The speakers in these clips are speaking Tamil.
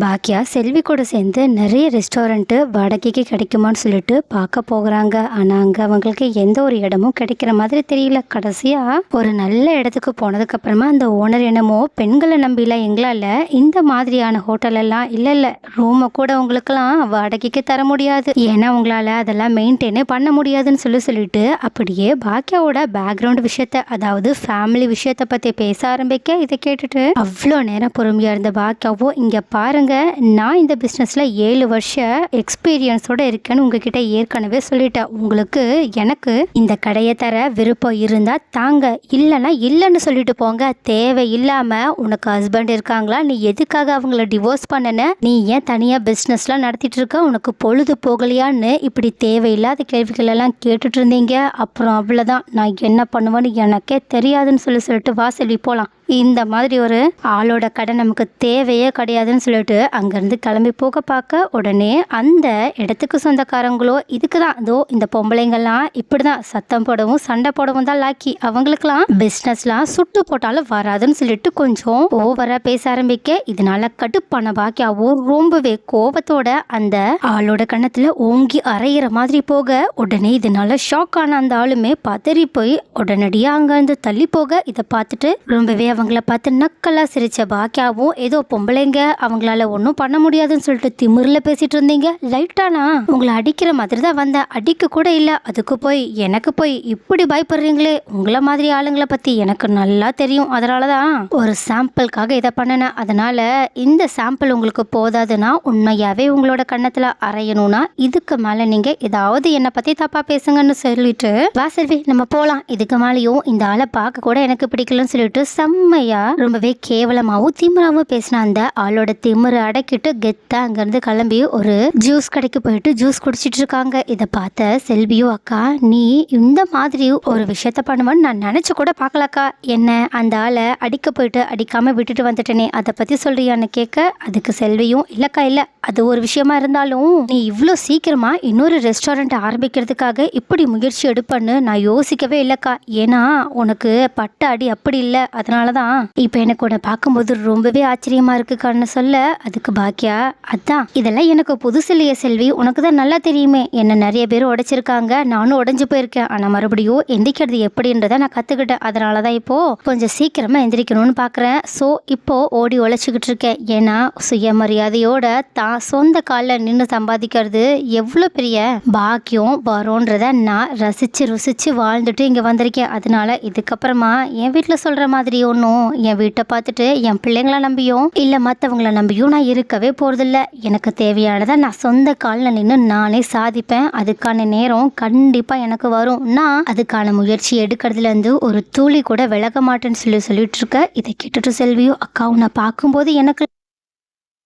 பாக்கியா செல்வி கூட சேர்ந்து நிறைய ரெஸ்டாரண்ட்டு வாடகைக்கு கிடைக்குமான்னு சொல்லிட்டு பார்க்க போகிறாங்க. ஆனால் அங்கே அவங்களுக்கு எந்த ஒரு இடமும் கிடைக்கிற மாதிரி தெரியல. கடைசியாக ஒரு நல்ல இடத்துக்கு போனதுக்கப்புறமா அந்த ஓனர் என்னமோ பெண்களை நம்பில எங்களால் இந்த மாதிரியான ஹோட்டலெல்லாம் இல்லை இல்லை ரூமை கூட உங்களுக்கெல்லாம் வாடகைக்கு தர முடியாது. ஏன்னா உங்களால் அதெல்லாம் மெயின்டைனே பண்ண முடியாதுன்னு சொல்லி சொல்லிட்டு அப்படியே பாக்கியாவோட பேக்ரவுண்ட் விஷயத்த அதாவது ஃபேமிலி விஷயத்தை பற்றி பேச ஆரம்பிக்க இதை கேட்டுட்டு அவ்வளோ நேரம் பொறுமையாக இருந்த பாக்கியாவோ இங்கே பாருங்க நான் இந்த பிஸ்னஸில் ஏழு வருஷ எக்ஸ்பீரியன்ஸோட இருக்கேன்னு உங்ககிட்ட ஏற்கனவே சொல்லிட்டேன். உங்களுக்கு எனக்கு இந்த கடையை தர விருப்பம் இருந்தால் தாங்க. இல்லைன்னா இல்லைன்னு சொல்லிட்டு போங்க. தேவை இல்லாமல் உனக்கு ஹஸ்பண்ட் இருக்காங்களா? நீ எதுக்காக அவங்கள டிவோர்ஸ் பண்ணன? நீ ஏன் தனியாக பிஸ்னஸ்லாம் நடத்திட்டு இருக்க? உனக்கு பொழுது போகலையான்னு இப்படி தேவையில்லாத கேள்விகள் எல்லாம் கேட்டுட்டு இருந்தீங்க. அப்புறம் அவ்வளோதான் நான் என்ன பண்ணுவேன்னு எனக்கே தெரியாதுன்னு சொல்லி சொல்லிட்டு வா செல்வி போகலாம் இந்த மாதிரி ஒரு ஆளோட கடை நமக்கு தேவையே கிடையாதுன்னு சொல்லிட்டு அங்கேருந்து கிளம்பி போக பார்க்க உடனே அந்த இடத்துக்கு சொந்தக்காரங்களோ இதுக்கு தான். அதோ இந்த பொம்பளைங்கள்லாம் இப்படி தான் சத்தம் போடவும் சண்டை போடவும் தான் லாக்கி அவங்களுக்குலாம் பிஸ்னஸ்லாம் சுட்டு போட்டாலும் வராதுன்னு சொல்லிட்டு கொஞ்சம் ஓவராக பேச ஆரம்பிக்க இதனால கடுப்பான பாக்கியாவும் ரொம்பவே கோபத்தோட அந்த ஆளோட கண்ணத்தில் ஓங்கி அரையிற மாதிரி போக உடனே இதனால ஷாக் ஆன அந்த ஆளுமே பதறி போய் உடனடியாக அங்கேருந்து தள்ளி போக இதை பார்த்துட்டு ரொம்பவே அவங்கள பார்த்து நக்கலாக சிரித்த பாக்கியாவும் ஏதோ பொம்பளைங்க அவங்களால ஒன்றும் பண்ண முடியாதுன்னு சொல்லிட்டு திமிரில் பேசிட்டு இருந்தீங்க? லைட்டானா? உங்களை அடிக்கிற மாதிரி தான் வந்தேன். அடிக்க கூட இல்லை. அதுக்கு போய் எனக்கு போய் இப்படி பயப்படுறீங்களே? உங்களை மாதிரி ஆளுங்களை பற்றி எனக்கு நல்லா தெரியும். அதனால தான் ஒரு சாம்பிளுக்காக இதை பண்ணினேன் அதனால் இந்த சாம்பிள் உங்களுக்கு போதாதுன்னா உண்மையாகவே உங்களோட கன்னத்தில் அரையணும்னா இதுக்கு மேலே நீங்கள் ஏதாவது என்னை பற்றி தப்பாக பேசுங்கன்னு சொல்லிட்டு வா செல்வி நம்ம போகலாம் இதுக்கு மேலேயும் இந்த ஆளை பார்க்க கூட எனக்கு பிடிக்கலன்னு சொல்லிட்டு செம்மையா ரொம்பவே கேவலமாகவும் திமிராவும் பேசின அந்த ஆளோட திமிரை அடக்கிட்டு கெத்தா அங்கேருந்து கிளம்பி ஒரு ஜூஸ் கடைக்கு போயிட்டு ஜூஸ் குடிச்சிட்டு இருக்காங்க. இதை பார்த்த செல்வியோ அக்கா நீ இந்த மாதிரி ஒரு விஷயத்த பண்ணுவேன்னு நான் நினச்சி கூட பார்க்கலக்கா. என்ன அந்த ஆளை அடிக்க போயிட்டு அடிக்காம விட்டுட்டு வந்துட்டேனே அதை பற்றி சொல்றியான்னு கேட்க அதுக்கு செல்வியும் இல்லக்கா இல்லை. அது ஒரு விஷயமா இருந்தாலும் நீ இவ்வளோ சீக்கிரமா இன்னொரு ரெஸ்டாரண்ட் ஆரம்பிக்கிறதுக்காக இப்படி முயற்சி எடுப்பன்னு நான் யோசிக்கவே இல்லைக்கா. ஏன்னா உனக்கு பட்ட அடி அப்படி இல்லை. அதனால தான் இப்போ எனக்கு உன்னை பார்க்கும்போது ரொம்பவே ஆச்சரியமா இருக்குக்கான்னு சொல்ல. அதுக்கு பாக்கியா? அதான். இதெல்லாம் எனக்கு புதுசு இல்லையே செல்வி. உனக்கு தான் நல்லா தெரியுமே. என்ன நிறைய பேர் உடைச்சிருக்காங்க. நானும் உடஞ்சு போயிருக்கேன். ஆனால் மறுபடியும் எந்திரிக்கிறது எப்படின்றத நான் கற்றுக்கிட்டேன் அதனால தான் இப்போ கொஞ்சம் சீக்கிரமா எந்திரிக்கணும்னு பார்க்குறேன் ஸோ இப்போ ஓடி உழைச்சிக்கிட்டு இருக்கேன். ஏன்னா சுயமரியாதையோட தான் சொந்த காலில் நின்று சம்பாதிக்கிறது எவ்வளோ பெரிய பாக்கியம் வரோன்றத நான் ரசிச்சு ருசிச்சு வாழ்ந்துட்டு இங்கே வந்திருக்கேன். அதனால இதுக்கப்புறமா என் வீட்டில் சொல்கிற மாதிரி ஒன்றும் என் வீட்டை பார்த்துட்டு என் பிள்ளைங்கள நம்பியும் இல்லை மற்றவங்கள நம்பியும் நான் இருக்கவே போகிறதில்ல எனக்கு தேவையானதை நான் சொந்த காலில் நின்று நானே சாதிப்பேன். அதுக்கான நேரம் கண்டிப்பாக எனக்கு வரும். நான் அதுக்கான முயற்சி எடுக்கிறதுலேருந்து ஒரு துளி கூட விலக மாட்டேன்னு சொல்லி சொல்லிட்டு இருக்க. இதை கேட்டுட்டு செல்வியோ அக்கா உன்னை பார்க்கும்போது எனக்கு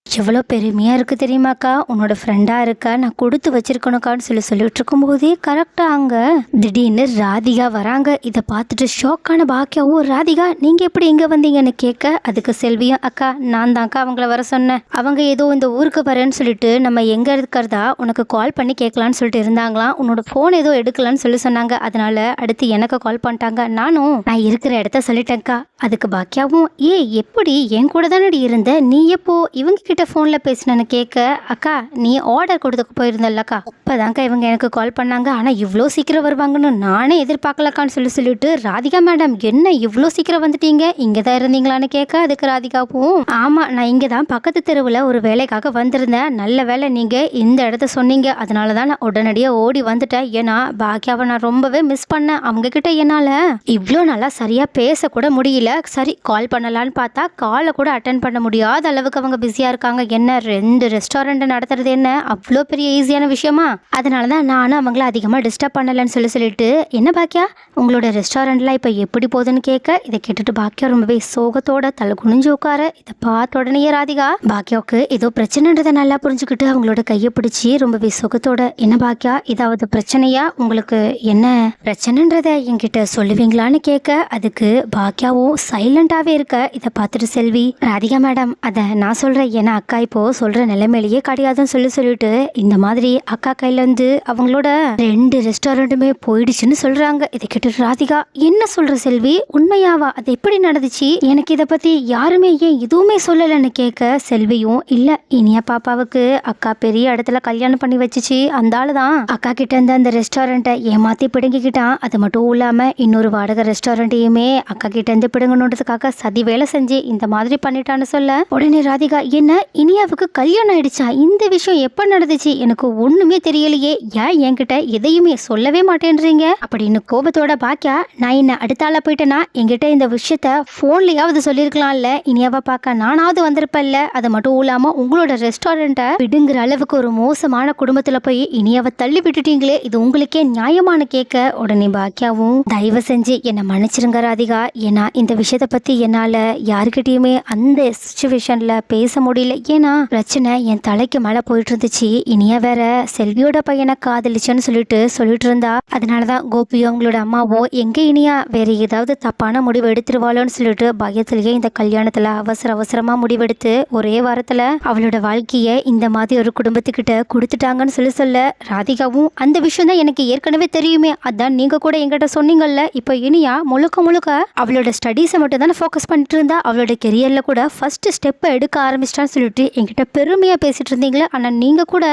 எவ்வளோ பெருமையாக இருக்குது தெரியுமாக்கா? உன்னோட ஃப்ரெண்டாக இருக்கா? நான் கொடுத்து வச்சிருக்கணுக்கான்னு சொல்லி சொல்லிட்டு இருக்கும்போதே கரெக்டாக அங்கே திடீர்னு ராதிகா வராங்க. இதை பார்த்துட்டு ஷாக்கான பாக்கியா ஓ ராதிகா நீங்கள் எப்படி இங்கே வந்தீங்கன்னு கேட்க அதுக்கு செல்வியும் அக்கா நான் தான்க்கா அவங்கள வர சொன்னேன். அவங்க ஏதோ இந்த ஊருக்கு வரேன்னு சொல்லிட்டு நம்ம எங்கே இருக்கிறதா? உனக்கு கால் பண்ணி கேட்கலான்னு சொல்லிட்டு இருந்தாங்களாம். உன்னோட ஃபோன் ஏதோ எடுக்கலான்னு சொல்லி சொன்னாங்க. அதனால அடுத்து எனக்கு கால் பண்ணிட்டாங்க. நானும் நான் இருக்கிற இடத்த சொல்லிட்டேன்க்கா. அதுக்கு பாக்கியாவும் ஏ எப்படி? என் கூட தானடி இருந்த? நீ எப்போ? இவங்க கிட்ட ஃபோனில் பேசினேன்னு கேட்க அக்கா நீ ஆர்டர் கொடுத்துக்கு போயிருந்தல்லக்கா. அப்போதான்க்கா இவங்க எனக்கு கால் பண்ணாங்க. ஆனால் இவ்வளோ சீக்கிரம் வருவாங்கன்னு நானே எதிர்பார்க்கலக்கான்னு சொல்லி சொல்லிட்டு ராதிகா மேடம் என்ன இவ்வளோ சீக்கிரம் வந்துட்டீங்க? இங்கே தான் இருந்தீங்களான்னு கேட்க அதுக்கு ராதிகாவும் ஆமாம் நான் இங்கே தான் பக்கத்து தெருவில் ஒரு வேலைக்காக வந்திருந்தேன். நல்ல வேலை நீங்கள் இந்த இடத்த சொன்னீங்க. அதனால தான் நான் உடனடியாக ஓடி வந்துட்டேன். ஏன்னா பாக்கியாவை நான் ரொம்பவே மிஸ் பண்ணேன் அவங்க கிட்ட என்னால். இவ்வளோ நல்லா சரியாக பேசக்கூட முடியல. சரி கால் பண்ணலான்னு பார்த்தா காலை கூட அட்டன் பண்ண முடியாத அளவுக்கு அவங்க பிஸியாக இருக்காங்க. என்ன ரெண்டு ரெஸ்டாரண்ட்டை நடத்துறது என்ன? அவ்வளோ பெரிய ஈஸியான விஷயமா? அதனால தான் நானும் அவங்கள அதிகமாக டிஸ்டர்ப் பண்ணலன்னு சொல்லி சொல்லிட்டு என்ன பாக்கியா? உங்களோட ரெஸ்டாரண்ட்லாம் இப்போ எப்படி போகுதுன்னு கேட்க இதை கேட்டுட்டு பாக்கியா ரொம்பவே சோகத்தோட தலை குனிஞ்சு உட்கார இதை பார்த்த உடனே ராதிகா பாக்கியாவுக்கு ஏதோ பிரச்சனைன்றதை நல்லா புரிஞ்சுக்கிட்டு அவங்களோட கையை பிடிச்சி ரொம்பவே சுகத்தோட என்ன பாக்கியா? ஏதாவது பிரச்சனையா? உங்களுக்கு என்ன பிரச்சனைன்றத என்கிட்ட சொல்லுவீங்களான்னு கேட்க அதுக்கு பாக்கியாவும் சைலண்டாகவே இருக்க. இதை பார்த்துட்டு செல்வி ராதிகா மேடம் அதை நான் சொல்கிறேன் ஏன்னா அக்கா இப்போது சொல்கிற நிலைமையிலேயே கிடையாதுன்னு சொல்லி சொல்லிட்டு இந்த மாதிரி அக்கா கையிலேருந்து அவங்களோட ரெண்டு ரெஸ்டாரண்ட்டுமே போயிடுச்சுன்னு சொல்கிறாங்க இதை கேட்டு ராதிகா என்ன சொல்கிற செல்வி? உண்மையாவா? அது எப்படி நடந்துச்சு? எனக்கு இதை பற்றி யாருமே ஏன் எதுவுமே சொல்லலைன்னு கேட்க செல்வியும் இல்லை இனியா பாப்பாவுக்கு அக்கா பெரிய இடத்துல கல்யாணம் பண்ணி வச்சுச்சு. அந்த ஆள் தான். அக்கா கிட்ட இருந்த அந்த ரெஸ்டாரண்ட்டை ஏமாற்றி பிடுங்கிக்கிட்டான். அது மட்டும் இல்லாமல் இன்னொரு வாடகை ரெஸ்டாரண்ட்டையுமே அக்கா கிட்ட இருந்து பிடுங்கணுன்றதுக்காக சதி வேலை செஞ்சு இந்த மாதிரி பண்ணிட்டான்னு சொல்ல. உடனே ராதிகா என்ன? இனியாவுக்கு கல்யாணம் ஆயிடுச்சா? இந்த விஷயம் எப்ப நடந்துச்சு? எனக்கு ஒண்ணுமே தெரியலையே. ஏன் என்கிட்ட எதையுமே சொல்லவே மாட்டேன்றீங்க? அப்படின்னு கோபத்தோட பாக்கியா நான் என்ன அடுத்த போயிட்டேன்னா போயிட்டேனா? என்கிட்ட இந்த விஷயத்த போன்லயாவது சொல்லியிருக்கலாம்ல. இனியாவை பார்க்க நானாவது வந்திருப்பேன்ல. அது மட்டும் இல்லாம உங்களோட ரெஸ்டாரண்ட்டை விடுங்கிற அளவுக்கு ஒரு மோசமான குடும்பத்துல போய் இனியாவை தள்ளி விட்டுட்டீங்களே. இது உங்களுக்கே நியாயமான கேட்க உடனே பாக்கியாவும் தயவு செஞ்சு என்னை மன்னிச்சிருங்க ராதிகா. ஏன்னா இந்த விஷயத்தை பத்தி என்னால யாருக்கிட்டயுமே அந்த சுச்சுவேஷன்ல பேச முடியல. ஏன்னா பிரச்சனை என் தலைக்கு மேல போயிட்டு இருந்துச்சு இனியா வேற செல்வியோட பையனை காதலிச்சேன்னு சொல்லிட்டு சொல்லிட்டு இருந்தா அதனாலதான் கோபியோ அவங்களோட அம்மாவோ எங்க இனியா வேற ஏதாவது தப்பான முடிவு எடுத்துருவாளோன்னு சொல்லிட்டு பயத்திலேயே இந்த கல்யாணத்துல அவசர அவசரமா முடிவெடுத்து ஒரே வாரத்துல அவளோட வாழ்க்கைய இந்த மாதிரி ஒரு குடும்பத்துக்கிட்ட கொடுத்துட்டாங்கன்னு சொல்லி சொல்ல ராதிகாவும் அந்த விஷயம் தான் எனக்கு ஏற்கனவே தெரியுமே. அதான் நீங்க கூட எங்கிட்ட சொன்னீங்கல்ல. இப்போ இனியா முழுக்க முழுக்க அவளோட ஸ்டடீஸை மட்டும் தானே ஃபோக்கஸ் பண்ணிட்டு இருந்தா அவளோட கெரியர்ல கூட ஃபர்ஸ்ட் ஸ்டெப்பை எடுக்க ஆரம்பிச்சிட்டான்னு சொல்லிட்டு என்கிட்ட பெருமையாக பேசிகிட்டு இருந்தீங்களே ஆனால் நீங்கள் கூட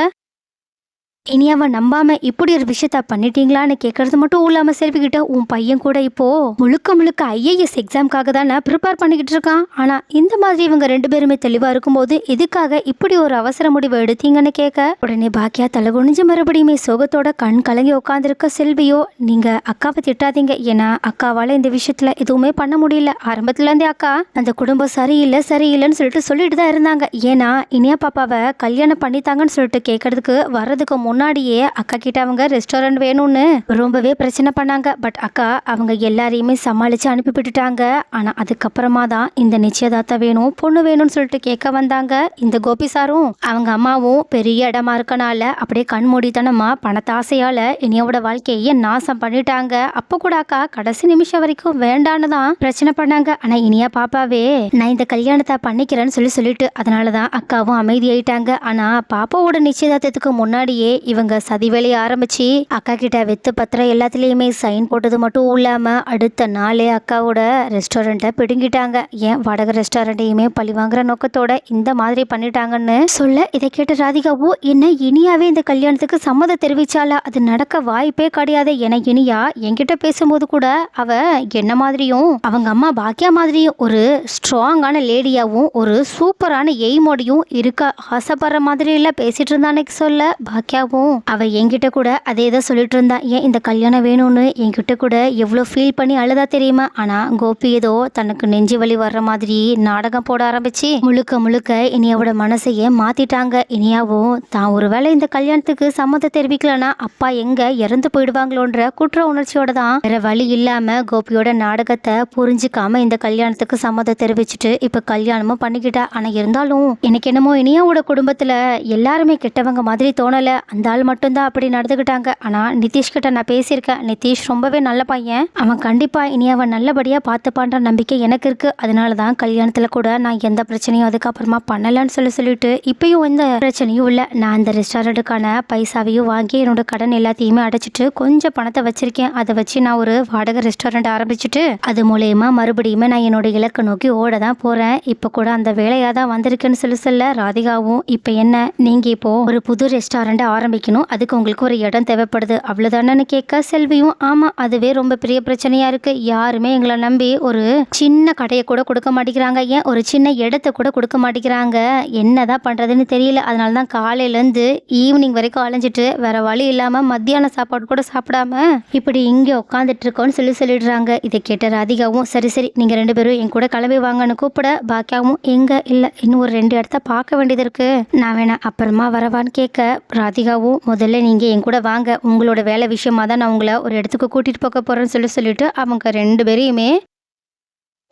இனியாவை நம்பாம இப்படி ஒரு விஷயத்த பண்ணிட்டீங்களான்னு கேட்கறது மட்டும் இல்லாம செல்விக்கிட்ட உன் பையன் கூட இப்போ முழுக்க முழுக்க ஐஏஎஸ் எக்ஸாம்க்காக தானே ப்ரிப்பேர் பண்ணிக்கிட்டு இருக்கான். ஆனா இந்த மாதிரி இவங்க ரெண்டு பேருமே தெளிவா இருக்கும்போது எதுக்காக இப்படி ஒரு அவசர முடிவு எடுத்தீங்கன்னு கேட்க உடனே பாக்கியா தலை குனிஞ்சு மறுபடியுமே சோகத்தோட கண் கலங்கி உட்காந்துருக்க செல்வியோ நீங்க அக்காவை திட்டாதீங்க. ஏன்னா அக்காவால இந்த விஷயத்துல எதுவுமே பண்ண முடியல. ஆரம்பத்துல இருந்தே அக்கா அந்த குடும்பம் சரியில்லை சரியில்லைன்னு சொல்லிட்டு சொல்லிட்டு தான் இருந்தாங்க. ஏன்னா இனியா பாப்பாவை கல்யாணம் பண்ணித்தாங்கன்னு சொல்லிட்டு கேட்கறதுக்கு வர்றதுக்கு முன்னாடியே அக்கா கிட்ட அவங்க ரெஸ்டாரண்ட் வேணும்னு ரொம்பவே பிரச்சனை பண்ணாங்க. பட் அக்கா அவங்க எல்லாரையுமே சமாளிச்சு அனுப்பி விட்டுட்டாங்க. ஆனா அதுக்கப்புறமா தான் இந்த நிச்சயதார்த்தம் வேணும் பொண்ணு வேணும்னு சொல்லிட்டு கேட்க வந்தாங்க. இந்த கோபி சாரும் அவங்க அம்மாவும் பெரிய இடமா இருக்கனால அப்படியே கண் மூடித்தனமா பணத்தாசையால இனியோட வாழ்க்கையை நாசம் பண்ணிட்டாங்க. அப்ப கூட அக்கா கடைசி நிமிஷம் வரைக்கும் வேண்டான்னு தான் பிரச்சனை பண்ணாங்க. ஆனா இனியா பாப்பாவே நான் இந்த கல்யாணத்தை பண்ணிக்கிறேன்னு சொல்லி சொல்லிட்டு அதனாலதான் அக்காவும் அமைதியாயிட்டாங்க. ஆனா பாப்பாவோட நிச்சயதார்த்தத்துக்கு முன்னாடியே இவங்க சதி வேலையை ஆரம்பிச்சு அக்கா கிட்ட வெத்து பத்திரம் எல்லாத்துலேயுமே சைன் போட்டது மட்டும் இல்லாமல் அடுத்த நாளே அக்காவோட ரெஸ்டாரண்ட்டை பிடுங்கிட்டாங்க. ஏன் வடக ரெஸ்டாரண்ட்டையுமே பழி வாங்குற நோக்கத்தோட இந்த மாதிரி பண்ணிட்டாங்கன்னு சொல்ல இதை கேட்ட ராதிகாவோ என்ன இனியாவே இந்த கல்யாணத்துக்கு சம்மதம் தெரிவிச்சாலா அது நடக்க வாய்ப்பே கிடையாது. என இனியா என்கிட்ட பேசும்போது கூட அவ என்ன மாதிரியும் அவங்க அம்மா பாக்கியா மாதிரியும் ஒரு ஸ்ட்ராங்கான லேடியாவும் ஒரு சூப்பரான எய்மோடையும் இருக்க ஆசைப்படுற மாதிரி எல்லாம் பேசிட்டு இருந்தானே சொல்ல பாக்கியாவும் அவ என்கிட்ட கூட அதே தான் சொல்லிட்டு இருந்தா ஏன் இந்த கல்யாணம் வேணும்னு? என்கிட்ட கூட எவ்வளோ ஃபீல் பண்ணி அழுதா தெரியுமா? ஆனா கோபி ஏதோ தனக்கு நெஞ்சு வலி வர்ற மாதிரி நாடகம் போட ஆரம்பிச்சு. முழுக்க முழுக்க இனியாவோட மனசையே மாத்திட்டாங்க. இனியாவும் தான் ஒருவேளை இந்த கல்யாணத்துக்கு சம்மதம் தெரிவிக்கலனா அப்பா எங்க இறந்து போயிடுவாங்களோன்ற குற்ற உணர்ச்சியோட தான். வேற வழி இல்லாம கோபியோட நாடகத்தை புரிஞ்சுக்காம இந்த கல்யாணத்துக்கு சம்மதம் தெரிவிச்சுட்டு இப்ப கல்யாணமும் பண்ணிக்கிட்டா. ஆனா இருந்தாலும் எனக்கு என்னமோ இனியாவோட குடும்பத்துல எல்லாருமே கெட்டவங்க மாதிரி தோணல. அந்த ஆள் மட்டும்தான் அப்படி நடந்துக்கிட்டாங்க. ஆனால் நிதிஷ்கிட்ட நான் பேசியிருக்கேன். நிதிஷ் ரொம்பவே நல்ல பையன். அவன் கண்டிப்பாக இனி அவன் நல்லபடியாக பார்த்துப்பான்ற நம்பிக்கை எனக்கு இருக்குது அதனால தான் கல்யாணத்தில் கூட நான் எந்த பிரச்சனையும் அதுக்கப்புறமா பண்ணலன்னு சொல்லி சொல்லிட்டு இப்பயும் எந்த பிரச்சனையும் இல்லை. நான் அந்த ரெஸ்டாரண்ட்டுக்கான பைசாவையும் வாங்கி என்னோட கடன் எல்லாத்தையுமே அடைச்சிட்டு கொஞ்சம் பணத்தை வச்சிருக்கேன். அதை வச்சு நான் ஒரு வாடகை ரெஸ்டாரண்ட் ஆரம்பிச்சுட்டு அது மூலயமா மறுபடியுமே நான் என்னோட இலக்கை நோக்கி ஓட தான் போகிறேன் இப்போ கூட அந்த வேலையாக தான் வந்திருக்குன்னு சொல்லி சொல்ல ராதிகாவும் இப்போ என்ன? நீங்கள் இப்போது ஒரு புது ரெஸ்டாரண்ட் ஆரம்பிக்கணும். அதுக்கு உங்களுக்கு ஒரு இடம் தேவைப்படுது. அவ்வளவுதானேன்னு கேட்க செல்வியும் ஆமாம் அதுவே ரொம்ப பெரிய பிரச்சனையா இருக்கு. யாருமே எங்களை நம்பி ஒரு சின்ன கடையை கூட கொடுக்க மாட்டேங்கிறாங்க. ஏன்? ஒரு சின்ன இடத்த கூட கொடுக்க மாட்டேங்கிறாங்க. என்னதான் பண்றதுன்னு தெரியல. அதனால தான் காலையிலேருந்து ஈவினிங் வரைக்கும் அலைஞ்சிட்டு வேற வழி இல்லாமல் மத்தியான சாப்பாடு கூட சாப்பிடாம இப்படி இங்கே உட்காந்துட்டு இருக்கோன்னு சொல்லி சொல்லிடுறாங்க. இதை கேட்ட ராதிகாவும் சரி சரி நீங்கள் ரெண்டு பேரும் என் கூட கிளம்பி வாங்கன்னு கூப்பிட பாக்கியாவும் எங்கே? இல்லை இன்னும் ஒரு ரெண்டு இடத்த பார்க்க வேண்டியது இருக்கு. நான் வேணா அப்புறமா வரவான்னு கேட்க ராதிகாவும் முதல்ல நீங்கள் என் கூட வாங்க. உங்களோட வேலை விஷயமா தான் நான் உங்களை ஒரு இடத்துக்கு கூட்டிகிட்டு போக போகிறேன்னு சொல்லி சொல்லிவிட்டு அவங்க ரெண்டு பேரையுமே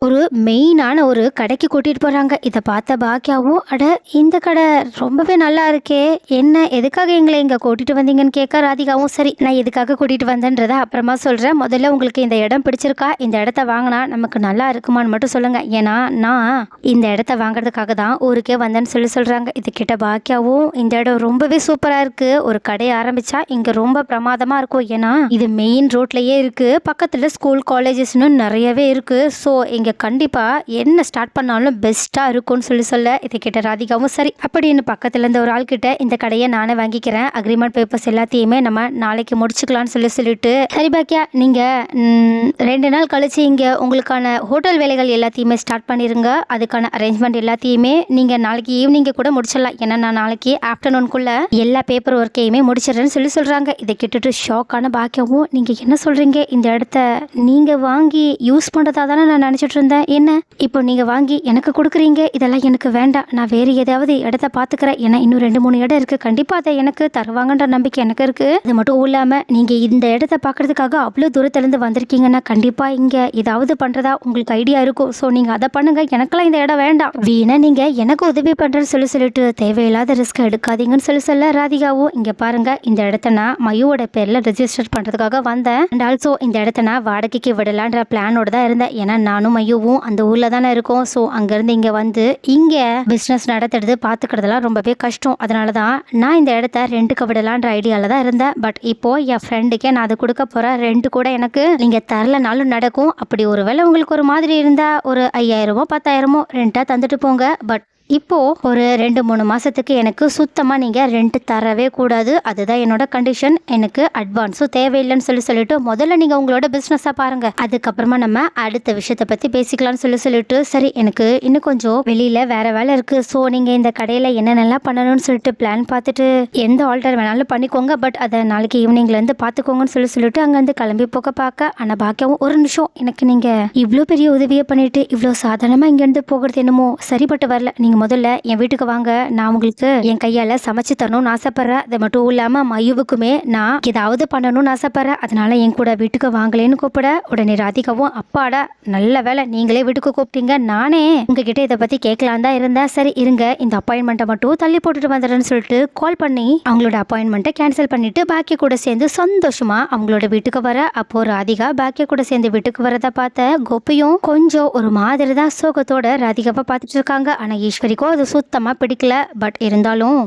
ஒரு மெயினான ஒரு கடைக்கு கூட்டிகிட்டு போகிறாங்க இதை பார்த்த பாக்கியாவும் அட இந்த கடை ரொம்பவே நல்லா இருக்கே. என்ன எதுக்காக எங்களை இங்கே கூட்டிகிட்டு வந்தீங்கன்னு கேட்க ராதிகாவும் சரி நான் எதுக்காக கூட்டிகிட்டு வந்தேன்றதை அப்புறமா சொல்கிறேன் முதல்ல உங்களுக்கு இந்த இடம் பிடிச்சிருக்கா? இந்த இடத்த வாங்கினா நமக்கு நல்லா இருக்குமான்னு மட்டும் சொல்லுங்கள் ஏன்னா நான் இந்த இடத்த வாங்குறதுக்காக தான் ஊருக்கே வந்தேன்னு சொல்லி சொல்கிறாங்க இது கிட்ட பாக்கியாவும் இந்த இடம் ரொம்பவே சூப்பராக இருக்குது ஒரு கடையை ஆரம்பித்தா இங்கே ரொம்ப பிரமாதமாக இருக்கும். ஏன்னா இது மெயின் ரோட்லேயே இருக்குது பக்கத்தில் ஸ்கூல் காலேஜஸ்னு நிறையவே இருக்குது ஸோ இங்கே கண்டிப்பாக என்ன ஸ்டார்ட் பண்ணாலும் பெஸ்ட்டாக இருக்கும்னு சொல்லி சொல்ல. இதை கிட்ட ராதிகாவும் சரி. அப்படின்னு பக்கத்தில் இருந்த ஒரு ஆள்கிட்ட இந்த கடையை நானே வாங்கிக்கிறேன். அக்ரிமெண்ட் பேப்பர்ஸ் எல்லாத்தையுமே நம்ம நாளைக்கு முடிச்சுக்கலாம்னு சொல்லி சொல்லிட்டு சரி பாக்கியா நீங்கள் ரெண்டு நாள் கழித்து இங்கே உங்களுக்கான ஹோட்டல் வேலைகள் எல்லாத்தையுமே ஸ்டார்ட் பண்ணிடுங்க அதுக்கான அரேஞ்ச்மெண்ட் எல்லாத்தையுமே நீங்கள் நாளைக்கு ஈவினிங்க கூட முடிச்சிடலாம். ஏன்னா நான் நாளைக்கு ஆஃப்டர்நூனுக்குள்ளே எல்லா பேப்பர் ஒர்க்கையுமே முடிச்சிடுறேன்னு சொல்லி சொல்கிறாங்க இதை கேட்டுட்டு ஷாக்கான பாக்கியமும் நீங்கள் என்ன சொல்கிறீங்க இந்த இடத்த நீங்கள் வாங்கி யூஸ் பண்ணுறதா தானே நான் நினச்சிட்டு இருந்தேன் என்ன? இப்போ நீங்கள் வாங்கி எனக்கு கொடுக்குறீங்க. இதெல்லாம் எனக்கு வேண்டாம். நான் வேறு ஏதாவது இடத்த பார்த்துக்கிறேன் ஏன்னா இன்னும் ரெண்டு மூணு இடம் இருக்குது கண்டிப்பாக அதை எனக்கு தருவாங்கன்ற நம்பிக்கை எனக்கு இருக்குது அது மட்டும் இல்லாமல் நீங்கள் இந்த இடத்த பார்க்குறதுக்காக அவ்வளோ தூரத்துலேருந்து வந்திருக்கீங்கன்னா கண்டிப்பாக இங்கே ஏதாவது பண்ணுறதா உங்களுக்கு ஐடியா இருக்கும். ஸோ நீங்கள் அதை பண்ணுங்கள் எனக்கெல்லாம் இந்த இடம் வேண்டாம். வீணா நீங்கள் எனக்கு உதவி பண்ணுறேன்னு சொல்லி சொல்லிட்டு தேவையில்லாத ரிஸ்க் எடுக்காதீங்கன்னு சொல்லி சொல்ல ராதிகாவும் இங்கே பாருங்கள் இந்த இடத்த நான் மயுவோட பேரில் ரெஜிஸ்டர் பண்ணுறதுக்காக வந்தேன். அண்ட் ஆல்சோ இந்த இடத்த நான் வாடகைக்கு விடலான்ற பிளானோட தான் இருந்தேன். ஏன்னா நானும் மையவும் அந்த ஊர்ல தானே இருக்கோம். ஸோ அங்கேருந்து இங்கே வந்து இங்கே பிஸ்னஸ் நடத்துறது பார்த்துக்கிறதுலாம் ரொம்பவே கஷ்டம். அதனால தான் நான் இந்த இடத்த ரெண்டுக்கு விடலான்ற ஐடியாவில் தான் இருந்தேன். பட் இப்போ என் ஃப்ரெண்டுக்கே நான் அது கொடுக்க போகிறேன் ரெண்டு கூட எனக்கு நீங்கள் தரலனாலும் நடக்கும். அப்படி ஒருவேளை உங்களுக்கு ஒரு மாதிரி இருந்தால் ஒரு ஐயாயிரமோ பத்தாயிரமோ ரெண்டாக தந்துட்டு போங்க. பட் இப்போ ஒரு ரெண்டு மூணு மாதத்துக்கு எனக்கு சுத்தமாக நீங்கள் ரெண்ட் தரவே கூடாது. அதுதான் என்னோட கண்டிஷன் எனக்கு அட்வான்ஸும் தேவையில்லைன்னு சொல்லி சொல்லிட்டு முதல்ல நீங்கள் உங்களோட பிஸ்னஸாக பாருங்கள் அதுக்கப்புறமா நம்ம அடுத்த விஷயத்தை பற்றி பேசிக்கலாம்னு சொல்லி சொல்லிட்டு சரி எனக்கு இன்னும் கொஞ்சம் வெளியில் வேற வேலை இருக்குது ஸோ நீங்கள் இந்த கடையில் என்னென்னலாம் பண்ணணும்னு சொல்லிட்டு பிளான் பார்த்துட்டு எந்த ஆல்டர் வேணாலும் பண்ணிக்கோங்க. பட் அதை நாளைக்கு ஈவினிங்லேருந்து பார்த்துக்கோங்கன்னு சொல்லி சொல்லிட்டு அங்கேருந்து கிளம்பி போக பார்க்க ஆனால் பாக்கியாவும் ஒரு நிமிஷம். எனக்கு நீங்கள் இவ்வளோ பெரிய உதவியை பண்ணிவிட்டு இவ்வளோ சாதாரணமாக இங்கேருந்து போகிறது என்னமோ சரிப்பட்டு வரல. நீங்கள் முதல்ல என் வீட்டுக்கு வாங்க. நான் உங்களுக்கு என் கையால சமைச்சு தரணும்னு ஆசைப்படுறேன். அது மட்டும் இல்லாம மயுவுக்குமே நான் ஏதாவது பண்ணணும்னு ஆசைப்படுறேன். அதனால என் கூட வீட்டுக்கு வாங்கலேன்னு கூப்பிட உடனே ராதிகாவும் அப்பாடா நல்ல வேலை நீங்களே வீட்டுக்கு கூப்பிட்டீங்க. நானே உங்ககிட்ட இதை பத்தி கேட்கலாம் தான் இருந்தேன். சரி இருங்க. இந்த அப்பாயின்மெண்ட்டை மட்டும் தள்ளி போட்டுட்டு வந்துடுறேன்னு சொல்லிட்டு கால் பண்ணி அவங்களோட அப்பாயின்மெண்ட்டை கேன்சல் பண்ணிட்டு பாக்கிய கூட சேர்ந்து சந்தோஷமா அவங்களோட வீட்டுக்கு வர. அப்போ ராதிகா பாக்கிய கூட சேர்ந்து வீட்டுக்கு வரத பார்த்த கோபியும் கொஞ்சம் ஒரு மாதிரி தான் சோகத்தோட ராதிகாவை பார்த்துட்டு இருக்காங்க. ஆனா வரைக்கும் அது சுத்தமாக பிடிக்கல. பட் இருந்தாலும்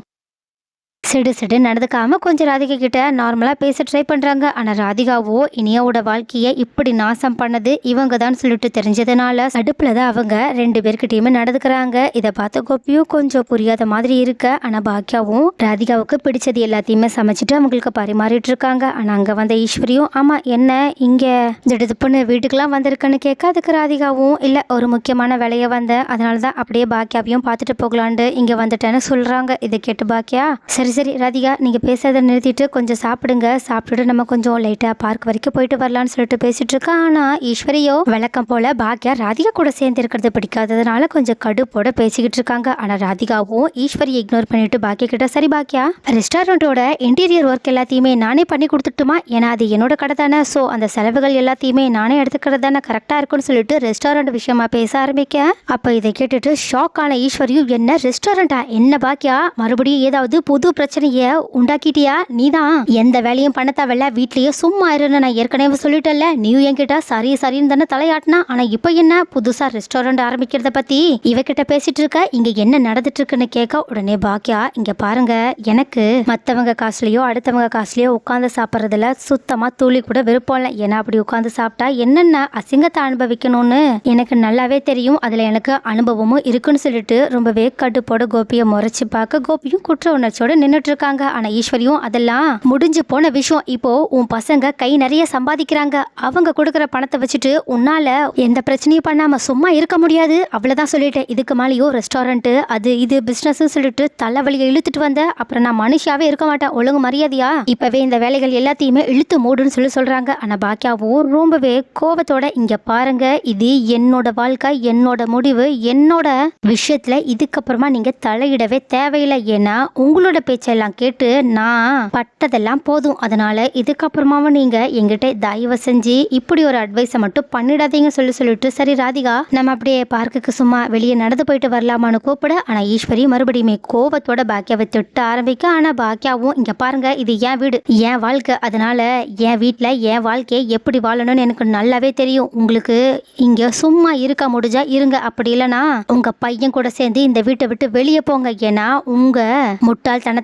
சிடு சிடு நடந்துக்காம கொஞ்சம் ராதிகா கிட்ட நார்மலாக பேச ட்ரை பண்ணுறாங்க ஆனால் ராதிகாவோ இனியாவோட வாழ்க்கையை இப்படி நாசம் பண்ணது இவங்க தான் சொல்லிட்டு தெரிஞ்சதுனால அடுப்பில் தான் அவங்க ரெண்டு பேர்கிட்டயுமே நடந்துக்கிறாங்க. இதை பார்த்த கோப்பியும் கொஞ்சம் புரியாத மாதிரி இருக்க. ஆனால் பாக்கியாவும் ராதிகாவுக்கு பிடிச்சது எல்லாத்தையுமே சமைச்சிட்டு அவங்களுக்கு பரிமாறிட்டு இருக்காங்க. ஆனால் அங்கே வந்த ஈஸ்வரியும் ஆமாம் என்ன? இங்க திடுதுப்புன்னு வீட்டுக்கெல்லாம் வந்திருக்குன்னு கேட்க அதுக்கு ராதிகாவும்? இல்லை ஒரு முக்கியமான வேலையை வந்தேன் அதனால தான் அப்படியே பாக்கியாவையும் பார்த்துட்டு போகலான்ட்டு இங்கே வந்துட்டேன்னு சொல்கிறாங்க இதை கேட்டு பாக்கியா சரி சரி ராதிகா நீங்கள் பேசுகிறத நிறுத்திட்டு கொஞ்சம் சாப்பிடுங்க. சாப்பிட்டுட்டு நம்ம கொஞ்சம் லைட்டாக பார்க் வரைக்கும் போயிட்டு வரலாம்னு சொல்லிட்டு பேசிட்டு இருக்கா ஆனால் ஈஸ்வரியோ வழக்கம் போல் பாக்கியா ராதிகா கூட சேர்ந்து இருக்கிறது பிடிக்காததுனால கொஞ்சம் கடுப்போட பேசிக்கிட்டு இருக்காங்க. ஆனால் ராதிகாவும் ஈஸ்வரியை இக்னோர் பண்ணிட்டு பாக்கியா கிட்ட சரி பாக்கியா ரெஸ்டாரண்ட்டோட இன்டீரியர் ஒர்க் எல்லாத்தையுமே நானே பண்ணி கொடுத்துட்டுமா? ஏன்னா அது என்னோட கடை தானே. ஸோ அந்த செலவுகள் எல்லாத்தையுமே நானே எடுத்துக்கிறது தானே கரெக்டாக இருக்கும்னு சொல்லிட்டு ரெஸ்டாரண்ட் விஷயமா பேச ஆரம்பிக்க. அப்போ இதை கேட்டுட்டு ஷாக் ஆன ஈஸ்வரியும் என்ன ரெஸ்டாரண்டா என்ன பாக்கியா மறுபடியும் ஏதாவது புது பிரச்சனையை உண்டாக்கிட்டியா? நீதான். எந்த வேலையும் பண்ண தேவையில்ல வீட்லயே சும்மா இருன்னு நான் ஏற்கனவே சொல்லிட்டேன்ல. நீயும் என்கிட்ட சரி சரின்னு தானே தலையாட்டினா? ஆனா இப்போ என்ன? புதுசா ரெஸ்டாரண்ட் ஆரம்பிக்கிறத பத்தி இவகிட்ட பேசிட்டு இருக்க. இங்க என்ன நடந்துட்டு இருக்குன்னு கேட்க உடனே பாக்கியா இங்க பாருங்க. எனக்கு மத்தவங்க காசுலயோ அடுத்தவங்க காசுலயோ உட்காந்து சாப்பிட்றதுல சுத்தமா துளி கூட விருப்பம் இல்லை. ஏன்னா அப்படி உட்காந்து சாப்பிட்டா என்னென்ன அசிங்கத்தை அனுபவிக்கணும்னு எனக்கு நல்லாவே தெரியும். அதுல எனக்கு அனுபவமும் இருக்குன்னு சொல்லிட்டு ரொம்பவே கட்டுப்போட கோபியை முறைச்சு பார்க்க கோபியும் குற்ற உணர்ச்சியோட நின்றுட்டு இருக்காங்க ஆனா ஈஸ்வரியும் அதெல்லாம் முடிஞ்சு போன விஷயம். இப்போ உன் பசங்க கை நிறைய சம்பாதிக்கிறாங்க. அவங்க கொடுக்குற பணத்தை வச்சுட்டு உன்னால எந்த பிரச்சனையும் பண்ணாம சும்மா இருக்க முடியாது. அவ்வளவுதான் சொல்லிட்டேன். இதுக்கு மேலேயோ ரெஸ்டாரண்ட் அது இது பிசினஸ் சொல்லிட்டு தலைவலியை இழுத்துட்டு வந்த. அப்புறம் நான் மனுஷாவே இருக்க மாட்டேன். ஒழுங்கு மரியாதையா? இப்பவே இந்த வேலைகள் எல்லாத்தையுமே இழுத்து மூடுன்னு சொல்லி சொல்றாங்க. ஆனா பாக்கியாவும் ரொம்பவே கோபத்தோட இங்க பாருங்க இது என்னோட வாழ்க்கை என்னோட முடிவு என்னோட விஷயத்துல இதுக்கப்புறமா நீங்க தலையிடவே தேவையில்லை. ஏன்னா உங்களோட பேச்செல்லாம் கேட்டு நான் பட்டதெல்லாம் போதும். அதனால இதுக்கப்புறமாவும் நீங்க எங்கிட்ட தயவு செஞ்சு இப்படி ஒரு அட்வைஸை மட்டும் பண்ணிடாதீங்க சொல்லி சொல்லிட்டு சரி ராதிகா நம்ம அப்படியே பார்க்குக்கு சும்மா வெளியே நடந்து போயிட்டு வரலாமான்னு கூப்பிட. ஆனா ஈஸ்வரி மறுபடியுமே கோபத்தோட பாக்கியாவை திட்ட ஆரம்பிக்க ஆனா பாக்கியாவும் இங்க பாருங்க இது என் வீடு என் வாழ்க்கை. அதனால என் வீட்டில் என் வாழ்க்கையை எப்படி வாழணும்னு எனக்கு நல்லாவே தெரியும். உங்களுக்கு இங்க சும்மா இருக்க முடிஞ்சா இருங்க. அப்படி இல்லைனா உங்க பையன் கூட சேர்ந்து இந்த வீட்டை விட்டு வெளியே போங்க. ஏன்னா உங்க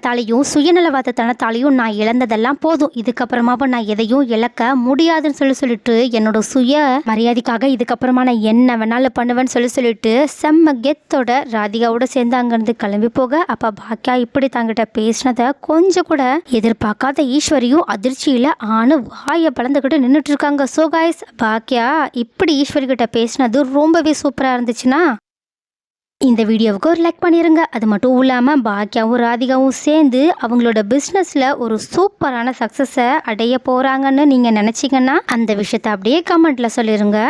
முட்டாள்தனத்தாலையும் சுயநலவாதத்தனத்தாலையும் நான் இழந்ததெல்லாம் போதும். இதுக்கப்புறமாவும் நான் எதையும் இழக்க முடியாதுன்னு சொல்லி சொல்லிட்டு என்னோட சுய மரியாதைக்காக இதுக்கப்புறமா நான் என்ன வேணாலும் பண்ணுவேன்னு சொல்லி சொல்லிட்டு செம்ம கெத்தோட ராதிகாவோட சேர்ந்து அங்கேருந்து கிளம்பி போக அப்ப பாக்கியா இப்படி தங்கிட்ட பேசினதை கொஞ்சம் கூட எதிர்பார்க்காத ஈஸ்வரியும் அதிர்ச்சியில ஆணு வாயை பழந்துக்கிட்டு நின்றுட்டு இருக்காங்க. ஸோ காய்ஸ் பாக்கியா இப்படி ஈஸ்வரி கிட்ட பேசினது ரொம்பவே சூப்பரா இருந்துச்சுன்னா இந்த வீடியோவுக்கு ஒரு லைக் பண்ணிடுங்க அது மட்டும் இல்லாமல் பாக்கியாவும் ராதிகாவும் சேர்ந்து அவங்களோட பிஸ்னஸில் ஒரு சூப்பரான சக்ஸஸை அடைய போகிறாங்கன்னு நீங்கள் நினச்சிங்கன்னா அந்த விஷயத்தை அப்படியே கமெண்ட்டில் சொல்லிடுங்க